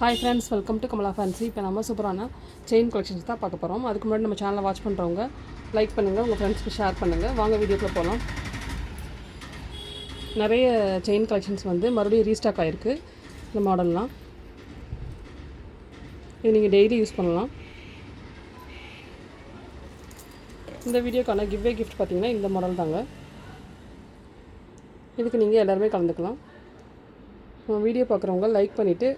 Hi friends welcome to Kamala fancy இப்போ நம்ம சூப்பரான செயின் கலெக்ஷன்ஸ் தான் பார்க்க போகிறோம் அதுக்கு முன்னாடி நம்ம சேனலை வாட்ச் பண்ணுறவங்க லைக் பண்ணுங்கள் உங்கள் ஃப்ரெண்ட்ஸ்க்கு ஷேர் பண்ணுங்கள் வாங்க வீடியோக்குள்ளே போகலாம் நிறைய செயின் கலெக்ஷன்ஸ் வந்து மறுபடியும் ரீஸ்டாக் ஆகிருக்கு இந்த மாடல்லாம் இது நீங்கள் டெய்லி யூஸ் பண்ணலாம். இந்த வீடியோக்கான கிவ்வே கிஃப்ட் பார்த்தீங்கன்னா இந்த மாடல் தாங்க. இதுக்கு நீங்கள் எல்லாருமே கலந்துக்கலாம். வீடியோ பார்க்குறவங்க லைக் பண்ணிவிட்டு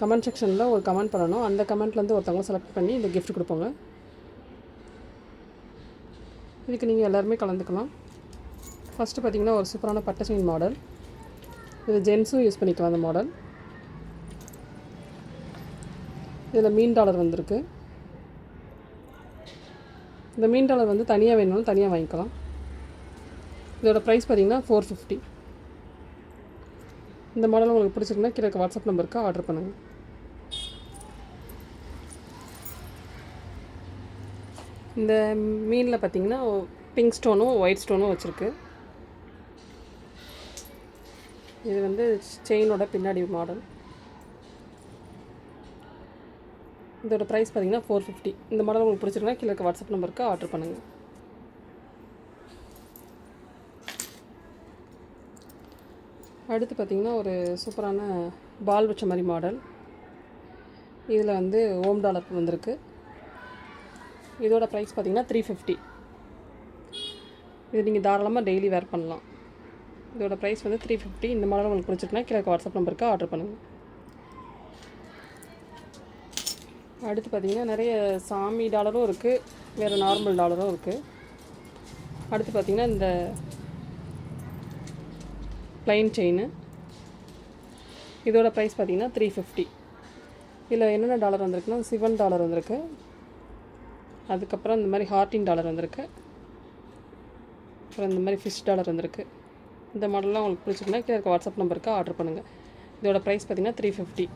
கமெண்ட் செக்ஷனில் ஒரு கமெண்ட் பண்ணணும். அந்த கமெண்ட்லேருந்து ஒருத்தவங்க செலக்ட் பண்ணி இந்த கிஃப்ட் கொடுப்போங்க. இதுக்கு நீங்கள் எல்லாருமே கலந்துக்கலாம். ஃபஸ்ட்டு பார்த்தீங்கன்னா ஒரு சூப்பரான பட்டை செயின் மாடல் இது ஜென்ஸும் யூஸ் பண்ணிக்கலாம் அந்த மாடல் இதில் மீன் டாலர் வந்திருக்கு. இந்த மீன் டாலர் வந்து தனியாக வேணும்னு தனியாக வாங்கிக்கலாம். இதோட ப்ரைஸ் பார்த்தீங்கன்னா ஃபோர் ஃபிஃப்டி இந்த மாடல் உங்களுக்கு பிடிச்சிருக்குன்னா கீழே வாட்ஸ்அப் நம்பருக்கு ஆர்டர் பண்ணுங்கள் இந்த மீனில் பார்த்தீங்கன்னா பிங்க் ஸ்டோனும் ஒயிட் ஸ்டோனும் வச்சுருக்கு. இது வந்து செயினோட பின்னாடி மாடல் இதோட ப்ரைஸ் பார்த்தீங்கன்னா ஃபோர் ஃபிஃப்டி இந்த மாடல் உங்களுக்கு பிடிச்சிருந்தா கீழே வாட்ஸ்அப் நம்பருக்கு ஆர்டர் பண்ணுங்கள் அடுத்து பார்த்திங்கன்னா ஒரு சூப்பரான பால் வச்ச மாதிரி மாடல். இதில் வந்து ஓம் டாலர் வந்திருக்கு. இதோட ப்ரைஸ் பார்த்திங்கன்னா த்ரீ ஃபிஃப்டி இது நீங்கள் தாராளமாக டெய்லி வேர் பண்ணலாம். இதோட ப்ரைஸ் வந்து த்ரீ ஃபிஃப்டி இந்த மாடல் உங்களுக்கு பிடிச்சிருக்குன்னா கீழே வாட்ஸ்அப் நம்பருக்கு ஆர்டர் பண்ணுங்கள் அடுத்து பார்த்திங்கன்னா நிறைய சாமி டாலரும் இருக்குது வேறு நார்மல் டாலரும் இருக்குது அடுத்து பார்த்திங்கன்னா இந்த ப்ளைன் செயின் இதோட ப்ரைஸ் பார்த்தீங்கன்னா த்ரீ ஃபிஃப்டி இதில் என்னென்ன டாலர் வந்திருக்குன்னா சிவன் டாலர் வந்திருக்கு. அதுக்கப்புறம் இந்த மாதிரி ஹார்டின் டாலர் வந்திருக்கு. அப்புறம் இந்த மாதிரி ஃபிஷ் டாலர் வந்திருக்கு. இந்த மாடல்லாம் உங்களுக்கு பிடிச்சிருக்குன்னா கீழே இருக்க வாட்ஸ்அப் நம்பருக்கு ஆர்டர் பண்ணுங்கள் இதோட ப்ரைஸ் பார்த்தீங்கன்னா த்ரீ ஃபிஃப்டி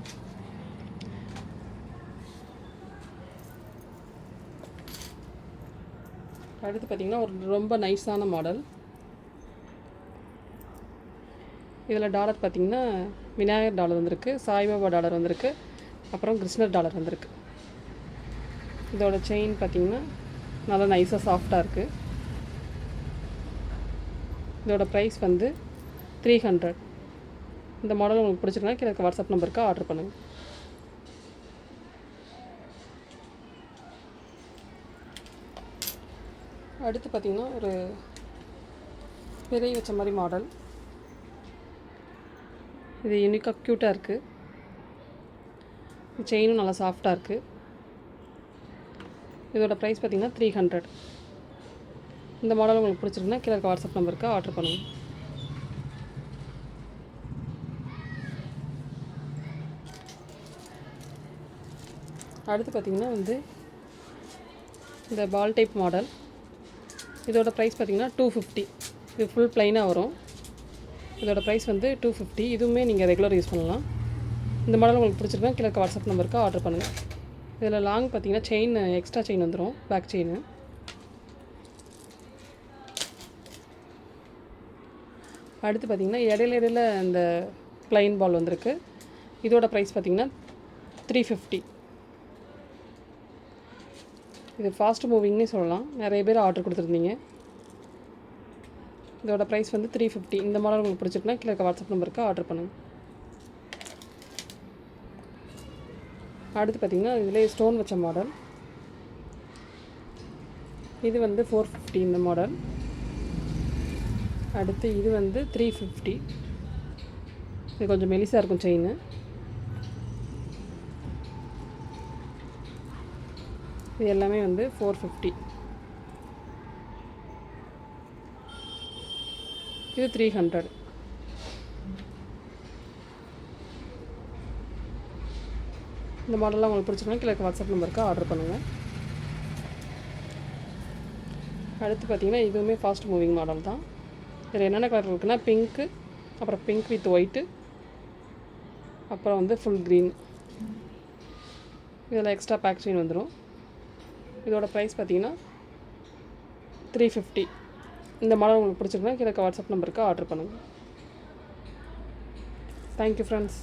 அடுத்து பார்த்திங்கன்னா ஒரு ரொம்ப நைஸான மாடல் இதில் டாலர் பார்த்திங்கன்னா விநாயகர் டாலர் வந்திருக்கு சாய்பாபா டாலர் வந்திருக்கு அப்புறம் கிருஷ்ணர் டாலர் வந்திருக்கு. இதோட செயின் பார்த்திங்கன்னா நல்லா நைஸாக சாஃப்டாக இருக்குது இதோட ப்ரைஸ் வந்து த்ரீ ஹண்ட்ரட் இந்த மாடல் உங்களுக்கு பிடிச்சிருந்தா எனக்கு வாட்ஸ்அப் நம்பருக்கு ஆர்டர் பண்ணுங்கள் அடுத்து பார்த்திங்கன்னா ஒரு பெரிய வச்ச மாதிரி மாடல் இது யூனிக்காக க்யூட்டாக இருக்குது செயினும் நல்லா சாஃப்டாக இருக்குது இதோட ப்ரைஸ் பார்த்திங்கன்னா த்ரீ ஹண்ட்ரட் இந்த மாடல் உங்களுக்கு பிடிச்சிருக்குன்னா கீழே இருக்க வாட்ஸ்அப் நம்பருக்கு ஆர்டர் பண்ணுங்கள் அடுத்து பார்த்திங்கன்னா வந்து இந்த பால் டைப் மாடல் இதோட ப்ரைஸ் பார்த்திங்கன்னா டூ ஃபிஃப்டி இது ஃபுல் ப்ளைனாக வரும். இதோட ப்ரைஸ் வந்து டூ ஃபிஃப்டி இதுவுமே நீங்கள் ரெகுலர் யூஸ் பண்ணலாம். இந்த மாடல் உங்களுக்கு பிடிச்சிருக்கா கீழே வாட்ஸ்அப் நம்பருக்கு ஆர்டர் பண்ணுங்கள் இதில் லாங் பார்த்தீங்கன்னா செயின் எக்ஸ்ட்ரா செயின் வந்துடும் பேக் செயின் அடுத்து பார்த்தீங்கன்னா இடையில இடையில இந்த ப்ளைன் பால் வந்திருக்கு. இதோட ப்ரைஸ் பார்த்தீங்கன்னா த்ரீ ஃபிஃப்டி இது ஃபாஸ்ட் மூவிங்னே சொல்லலாம். நிறைய பேர் ஆர்டர் கொடுத்துருந்தீங்க. இதோட ப்ரைஸ் வந்து த்ரீ ஃபிஃப்டி இந்த மாடல் உங்களுக்கு பிடிச்சிருக்குன்னா கீழே இருக்க வாட்ஸ்அப் நம்பருக்கு ஆர்டர் பண்ணுங்கள் அடுத்து பார்த்திங்கன்னா இதிலே ஸ்டோன் வச்ச மாடல் இது வந்து ஃபோர் ஃபிஃப்டி இந்த மாடல் அடுத்து இது வந்து த்ரீ ஃபிஃப்டி இது கொஞ்சம் மெலிசாக இருக்கும் செயின் இது எல்லாமே வந்து ஃபோர் ஃபிஃப்டி இது த்ரீ ஹண்ட்ரட் இந்த மாடல்லாம் உங்களுக்கு பிடிச்சிருந்தா கீழே வாட்ஸ்அப் நம்பருக்கு ஆர்டர் பண்ணுங்கள் அடுத்து பார்த்தீங்கன்னா இதுவுமே ஃபாஸ்ட் மூவிங் மாடல் தான். இதில் என்னென்ன கலர் இருக்குன்னா பிங்க்கு அப்புறம் பிங்க் வித் ஒயிட்டு அப்புறம் வந்து ஃபுல் க்ரீன் இதில் எக்ஸ்ட்ரா பேக் வந்துடும் இதோட ப்ரைஸ் பார்த்தீங்கன்னா த்ரீ ஃபிஃப்டி இந்த மாடல் உங்களுக்கு பிடிச்சிருந்தா கிழக்க வாட்ஸ்அப் நம்பருக்கு ஆர்டர் பண்ணுங்கள் தேங்க்யூ ஃப்ரெண்ட்ஸ்